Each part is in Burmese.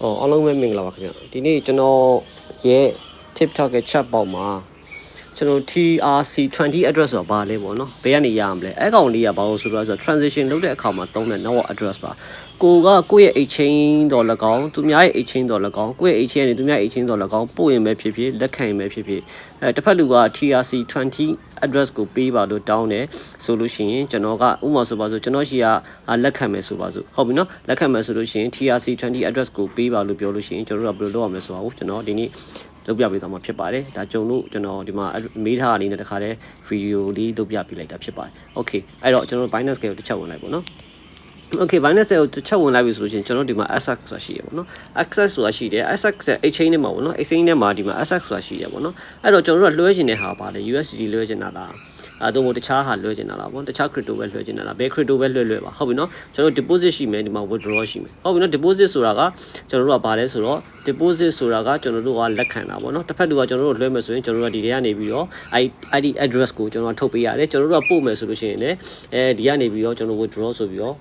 ဟောအားလုံးပဲမင်္ဂလာပါခင်ဗျဒီနေ့ကျွန်တော်ရဲ့ TikTok ရဲ့ chat box မှာ ကျွန်တော် TRC20 address ဆိုတာဘာလဲပေါ့နော်ဘယ်ကနေရမလဲအဲ့ကောင်လေးကဘာလို့ဆိုတော့ဆို transition လုပ်တဲ့အခါမှာသုံးတဲ့ network address ပါကိုကကိုယ့်ရဲ့ exchange တော်၎င်းသူများရဲ့ exchange တော်၎င်းကိုယ့်ရဲ့ exchange နဲ့သူများရဲ့ exchange တော်၎င်းပို့ရင်ပဲဖြစ်ဖြစ်လက်ခံရင်ပဲဖြစ်ဖြစ်အဲတစ်ဖက်လူက TRC20 address ကိုပေးပါလို့တောင်းတယ်ဆိုလို့ရှိရင်ကျွန်တော်ကဥပမာဆိုပါဆိုကျွန်တော်ရှိကလက်ခံမယ်ဆိုပါဆိုဟုတ်ပြီနော်လက်ခံမယ်ဆိုလို့ရှိရင် TRC20 address ကိုပေးပါလို့ပြောလို့ရှိရင်ကျွန်တော်တို့ကဘယ်လိုလုပ်ရမလဲဆိုတော့ကျွန်တော်ဒီနေ့ လုပ်ပြပေးသွားမှာဖြစ်ပါတယ်ဒါကြုံလို့ကျွန်တော်ဒီမှာမေးထားအနေနဲ့တခါတည်းဗီဒီယိုလေးလုပ်ပြပေးလိုက်တာဖြစ်ပါတယ်โอเคအဲ့တော့ကျွန်တော်တို့ Binance ကိုတစ်ချက်ဝင်လိုက်ပေါ့နော် Okay Binance ကိုတစ်ချက်ဝင်လိုက်ပြီဆိုလို့ရှိရင်ကျွန်တော်ဒီမှာ access ဆိုတာရှိရပါတော့။ access ဆိုတာရှိတယ် access ရဲ့ exchange နဲ့မှာပေါ့နော် exchange နဲ့မှာဒီမှာ access ဆိုတာရှိရပါတော့။အဲ့တော့ကျွန်တော်တို့ကလွှဲချင်တဲ့ဟာပါလေ USDT လွှဲချင်တာလား။ အဲတော့တခြားဟာလွှဲချင်တာလားပေါ့တခြား crypto ပဲလွှဲချင်တာလားဘယ် crypto ပဲလွှဲလွှဲပါဟုတ်ပြီနော်ကျွန်တော်တို့ deposit ရှိမယ်ဒီမှာ withdraw ရှိမယ်ဟုတ်ပြီနော် deposit ဆိုတာကကျွန်တော်တို့ကဘာလဲဆိုတော့ deposit ဆိုတာကကျွန်တော်တို့ကလက်ခံတာပေါ့နော်တစ်ဖက်လူကကျွန်တော်တို့လွှဲမယ်ဆိုရင်ကျွန်တော်တို့ကဒီထဲကနေပြီးတော့ ID address ကိုကျွန်တော်ထုတ်ပေးရတယ်ကျွန်တော်တို့ကပို့မယ်ဆိုလို့ရှိရင်လည်းအဲဒီကနေပြီးတော့ကျွန်တော် withdraw ဆိုပြီးတော့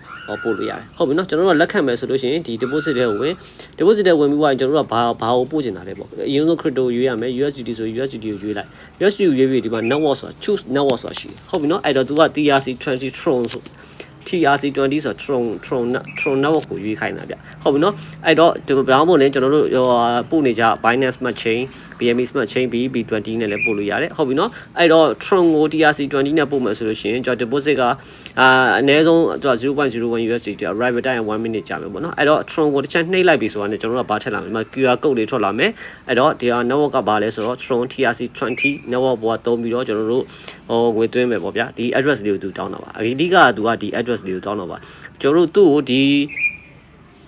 ပို့လို့ရတယ်ဟုတ်ပြီနော်ကျွန်တော်တို့ကလက်ခံမယ်ဆိုလို့ရှိရင်ဒီ deposit တွေဝင် deposit တွေဝင်ပြီးသွားရင်ကျွန်တော်တို့ကဘာဘာကိုပို့ချင်တာလဲပေါ့အရင်ဆုံး crypto ရွေးရမယ် USDT ဆို USDT ကိုရွေးလိုက် USDT ကိုရွေးပြီးဒီမှာ network ဆိုတာ choose network ဆိုတာရှိတယ်ဟုတ်ပြီနော်အဲ့တော့ तू က TRC20 Tron ဆို TRC20 ဆို Tron Tron Tron network ကိုရွေးခိုင်းတာဗျဟုတ်ပြီနော်အဲ့တော့ဒီဘာမှမဟုတ်လဲကျွန်တော်တို့ဟိုပို့နေကြ Binance Smart Chain BNB Smart Chain BB20 နဲ့လည်းပို့လို့ရတယ်ဟုတ်ပြီနော်အဲ့တော့ Tron ကို TRC20 နဲ့ပို့မယ်ဆိုလို့ရှိရင်ကျွန်တော် deposit ကအာအနည်းဆုံး0.01 USDT arrival time 1 minute ကြာမယ်ပေါ့နော်အဲ့တော့ Tron ကိုတစ်ချက်နှိပ်လိုက်ပြီဆိုတာနဲ့ကျွန်တော်တို့ကဘာထည့်လာမလဲ QR code လေးထွက်လာမယ်အဲ့တော့ဒီဟာ network ကဘာလဲဆိုတော့ Tron TRC20 network ဘောကသုံးပြီးတော့ကျွန်တော်တို့ ဟိုငွေသွင်းမယ်ပေါ့ဗျာဒီ address လေးကိုသူတောင်းတာပါအဓိကကသူကဒီ address လေးကိုတောင်းတော့ပါကျွန်တော်တို့သူ့ကိုဒီ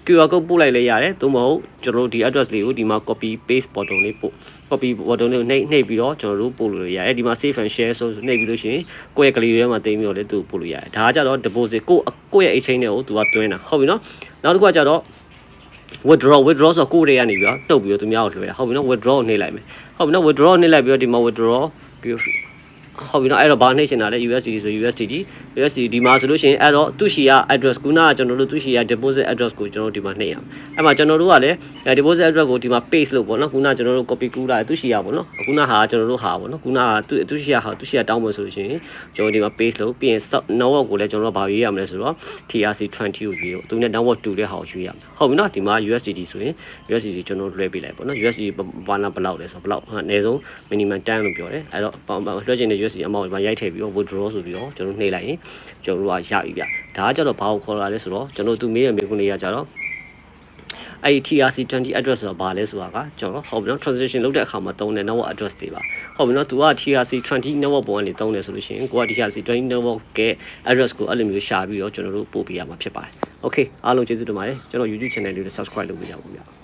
QR code ပို့လိုက်လဲရတယ်သို့မဟုတ်ကျွန်တော်တို့ဒီ address လေးကိုဒီမှာ copy paste button လေးပို့ copy button လေးကိုနှိပ်နှိပ်ပြီးတော့ကျွန်တော်တို့ပို့လို့ရတယ်ဒီမှာ save and share ဆိုနှိပ်ပြီးလို့ရှိရင်ကိုယ့်ရဲ့ကလေးတွေထဲမှာတင်ပြီးတော့လည်းသူ့ကိုပို့လို့ရတယ်ဒါကကြတော့ deposit ကိုကိုယ့်ရဲ့ exchange တွေကိုသူကတွင်းတာဟုတ်ပြီနော်နောက်တစ်ခုကကြတော့ withdraw withdraw ဆိုတော့ကိုယ့်တွေကနေပြီးတော့နှုတ်ပြီးတော့သူများကိုလွှဲတာဟုတ်ပြီနော် withdraw ကိုနှိပ်လိုက်မယ်ဟုတ်ပြီနော် withdraw နှိပ်လိုက်ပြီးတော့ဒီမှာ withdraw ပြီးတော့ ဟုတ်ပြီနော်အဲ့တော့ဘာနှိပ်ချင်တာလဲ USDT ဆို USDT USDT ဒီမှာဆိုလို့ရှိရင်အဲ့တော့သူ့ရှီက address ခုနကကျွန်တော်တို့သူ့ရှီက deposit address ကိုကျွန်တော်တို့ဒီမှာနှိပ်ရအောင်အဲ့မှာကျွန်တော်တို့ကလည်း deposit address ကိုဒီမှာ paste လုပ်ပေါ့နော်ခုနကကျွန်တော်တို့ copy ကူးလာသူ့ရှီကပေါ့နော်ခုနဟာကျွန်တော်တို့ဟာပေါ့နော်ခုနကသူ့သူ့ရှီကဟာသူ့ရှီကတောင်းမယ်ဆိုလို့ရှိရင်ကျွန်တော်ဒီမှာ paste လုပ်ပြီးရင် network ကိုလည်းကျွန်တော်တို့ဘာရွေးရမလဲဆိုတော့ TRC20 ကိုရွေးပေါ့သူနဲ့ network တူတဲ့ဟာကိုရွေးရမယ်ဟုတ်ပြီနော်ဒီမှာ USDT ဆိုရင် USDT ကျွန်တော်လွှဲပေးလိုက်ပေါ့နော် USDT ဘာနာဘယ်လောက်လဲဆိုတော့ဘယ်လောက်အနည်းဆုံး minimum 10လို့ပြောတယ်အဲ့တော့လွှဲချင်တဲ့ USDT amount ဒီမှာရိုက်ထည့်ပြီးတော့ withdraw ဆိုပြီးတော့ကျွန်တော်နှိပ်လိုက်ရင်ကျွန်တော်တို့ကရပြီဗျဒါကကြတော့ဘာကိုခေါ်လာလဲဆိုတော့ကျွန်တော်သူမေးရမေးခွန်းလေးရကြတော့အဲ့ဒီ TRC20 address ဆိုတာဘာလဲဆိုတာကကျွန်တော်ဟုတ်ပြီနော် transition လုပ်တဲ့အခါမှာတုံးတဲ့ network address တွေပါဟုတ်ပြီနော်သူက TRC20 network ပုံကနေတုံးတယ်ဆိုလို့ရှိရင်ကိုက TRC20 network က address ကိုအဲ့လိုမျိုးရှာပြီးတော့ကျွန်တော်တို့ပို့ပေးရမှာဖြစ်ပါတယ် okay အားလုံးကျေးဇူးတင်ပါတယ်ကျွန်တော် YouTube channel လေးကို subscribe လုပ်ပေးကြပါဦးဗျာ